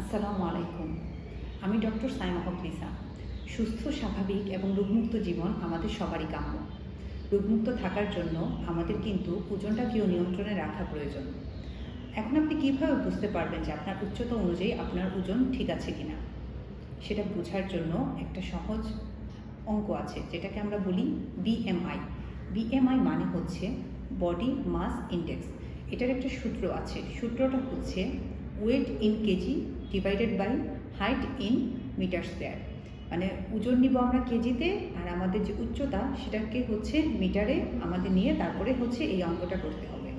আসসালামু আলাইকুম। আমি ডক্টর সাইমা হক লিসা সুস্থ, স্বাভাবিক এবং রোগমুক্ত জীবন আমাদের সবারই কাম্য। রোগমুক্ত থাকার জন্য আমাদের কিন্তু ওজনটাকেও নিয়ন্ত্রণে রাখা প্রয়োজন। এখন আপনি কীভাবে বুঝতে পারবেন যে আপনার উচ্চতা অনুযায়ী আপনার ওজন ঠিক আছে কিনা? সেটা বোঝার জন্য একটা সহজ অঙ্ক আছে, যেটাকে আমরা বলি বিএমআই বিএমআই মানে হচ্ছে বডি মাস ইন্ডেক্স। এটার একটা সূত্র আছে। সূত্রটা হচ্ছে weight in KG divided by height in metre square মানে ওজন নিব আমরা কেজিতে আর আমাদের যে উচ্চতা, সেটাকে হচ্ছে মিটারে আমাদের নিয়ে তারপরে হচ্ছে এই অঙ্কটা করতে হবে।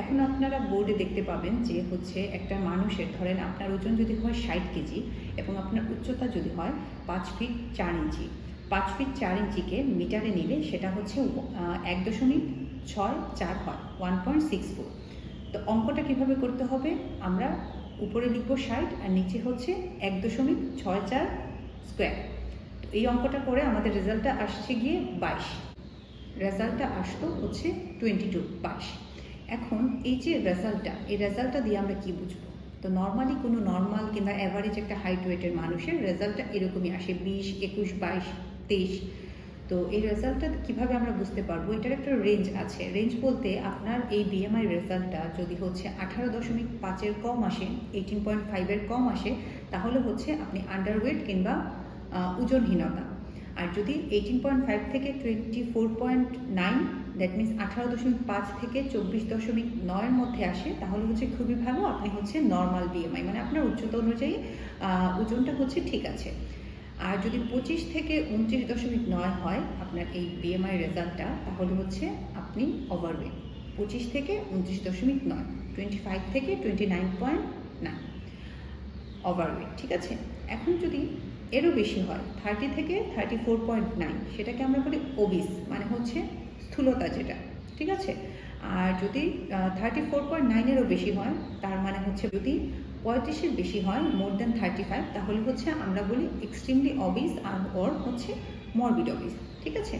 এখন আপনারা বোর্ডে দেখতে পাবেন যে হচ্ছে একটা মানুষের, ধরেন আপনার ওজন যদি হয় ষাট কেজি এবং আপনার উচ্চতা যদি হয় পাঁচ ফিট চার ইঞ্চি। পাঁচ ফিট চার ইঞ্চিকে মিটারে নিলে সেটা হচ্ছে এক দশমিক ছয় চার হয় ওয়ান পয়েন্ট সিক্স ফোর তো অঙ্কটা কীভাবে করতে হবে? আমরা উপরে লিখব ষাট আর নিচে হচ্ছে এক দশমিক ছয় চার স্কোয়ার। তো এই অঙ্কটা করে আমাদের রেজাল্টটা আসছে গিয়ে বাইশ। রেজাল্টটা আসতো হচ্ছে টোয়েন্টি টু বাইশ। এখন এই যে রেজাল্টটা, এই রেজাল্টটা দিয়ে আমরা কি বুঝব? তো নর্মালি কোনো নর্মাল কিংবা অ্যাভারেজ একটা হাইট ওয়েটের মানুষের রেজাল্টটা এরকমই আসে, বিশ, একুশ, বাইশ, তেইশ। তো এই রেজাল্টটা কীভাবে আমরা বুঝতে পারব? এটার একটা রেঞ্জ আছে। রেঞ্জ বলতে আপনার এই বিএমআই রেজাল্টটা যদি হচ্ছে আঠারো দশমিক পাঁচের কম আসে এইটিন পয়েন্ট ফাইভের কম আসে, তাহলে হচ্ছে আপনি আন্ডারওয়েট কিংবা ওজনহীনতা। আর যদি এইটিন পয়েন্ট ফাইভ থেকে twenty four point nine that means আঠারো দশমিক পাঁচ থেকে চব্বিশ দশমিক নয়ের মধ্যে আসে, তাহলে হচ্ছে খুবই ভালো। আপনি হচ্ছে নর্মাল বিএমআই মানে আপনার উচ্চতা অনুযায়ী ওজনটা হচ্ছে ঠিক আছে। আর যদি পঁচিশ থেকে উনত্রিশ দশমিক নয় হয় আপনার এই বিএমআই রেজাল্টটা তাহলে হচ্ছে আপনি ওভারওয়েট পঁচিশ থেকে উনত্রিশ দশমিক নয় টোয়েন্টি ফাইভ থেকে twenty nine point nine overweight ঠিক আছে? এখন যদি এরও বেশি হয় থার্টি থেকে থার্টি ফোর পয়েন্ট নাইন সেটাকে আমরা বলি ওবিস মানে হচ্ছে স্থূলতা যেটা, ঠিক আছে? আর যদি থার্টি ফোর পয়েন্ট নাইনেরও বেশি হয়, তার মানে হচ্ছে যদি পঁয়ত্রিশের বেশি হয় মোর দেন থার্টি ফাইভ তাহলে হচ্ছে আমরা বলি এক্সট্রিমলি অবিস আর ওর হচ্ছে মরবিড অবিস ঠিক আছে?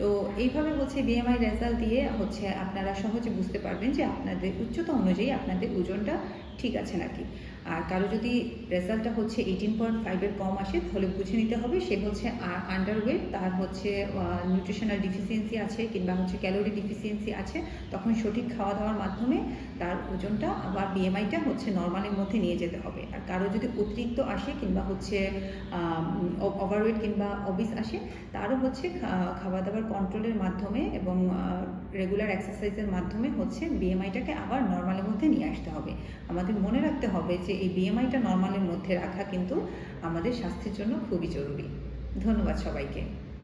তো এইভাবে হচ্ছে বিএমআই রেজাল্ট দিয়ে হচ্ছে আপনারা সহজে বুঝতে পারবেন যে আপনাদের উচ্চতা অনুযায়ী আপনাদের ওজনটা ঠিক আছে নাকি। আর কারও যদি রেজাল্টটা হচ্ছে এইটিন পয়েন্ট ফাইভের কম আসে, তাহলে বুঝে নিতে হবে সে হচ্ছে আন্ডারওয়েট তার হচ্ছে নিউট্রিশনাল ডিফিসিয়েন্সি আছে কিংবা হচ্ছে ক্যালোরি ডিফিসিয়েন্সি আছে, তখন সঠিক খাওয়া দাওয়ার মাধ্যমে তার ওজনটা বা বিএমআইটা হচ্ছে নর্মালের মধ্যে নিয়ে যেতে হবে। আর কারও যদি অতিরিক্ত আসে কিংবা হচ্ছে ওভারওয়েট কিংবা অবিস আসে, তারও হচ্ছে খাওয়া দাওয়ার কন্ট্রোলের মাধ্যমে এবং রেগুলার এক্সারসাইজের মাধ্যমে হচ্ছে বিএমআইটাকে আবার নর্মালের মধ্যে নিয়ে আসতে হবে। আমাদের মনে রাখতে হবে যে এই বিএমআইটা নর্মালের মধ্যে রাখা কিন্তু আমাদের স্বাস্থ্যের জন্য খুবই জরুরি। ধন্যবাদ সবাইকে।